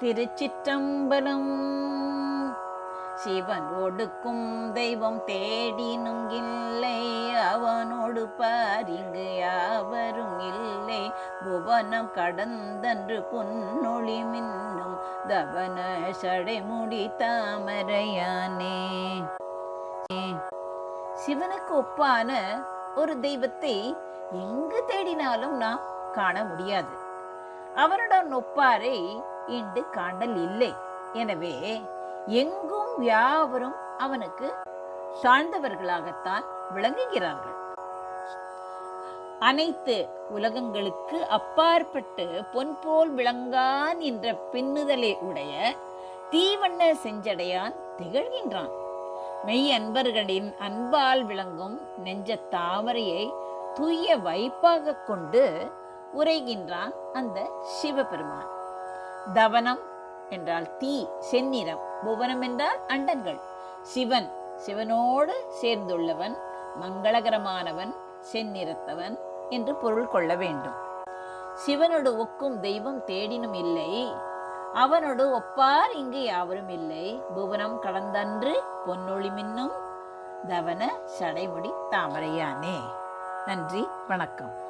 திருச்சிற்றம்பலம். சிவன் ஒடுக்கும் தெய்வம் தேடினும் இல்லை அவனோடு பாரிங்கு யாவரும் இல்லை. புவனம் கடந்தன்று பொன்னொளி மின்னும். தவன சடைமுடி தாமரையானே. சிவனுக்கு ஒப்பான ஒரு தெய்வத்தை எங்கு தேடினாலும் நாம் காண முடியாது. அவருடன் ஒப்பாரை இன்று காண்டல் இல்லை. எனவே எங்கும் யாவரும் அவனுக்கு சார்ந்தவர்களாகத்தான் விளங்குகிறார்கள். அனைத்து உலகங்களுக்கு அப்பாற்பட்டு பொன் போல் விளங்கான் என்ற பின்னுதலை உடைய தீவண்ண செஞ்சடையான் திகழ்கின்றான். மெய் அன்பர்களின் அன்பால் விளங்கும் நெஞ்ச தாமரையை தூய வைப்பாக கொண்டு உரைகின்றான் அந்த சிவபெருமான். தவனம் என்றால் தீ செந்நிறம் புவனம் என்றால் அண்டங்கள் சிவன் சிவனோடு சேர்ந்துள்ளவன் மங்களகரமானவன் செந்நிறத்தவன் என்று பொருள் கொள்ள வேண்டும். சிவனோடு ஒக்கும் தெய்வம் தேடினும் இல்லை. அவனோடு ஒப்பார் இங்கு யாவரும் இல்லை. புவனம் கடந்தன்று பொன்னொழி மின்னும் தவன சடைமுடி தாமரையானே. நன்றி வணக்கம்.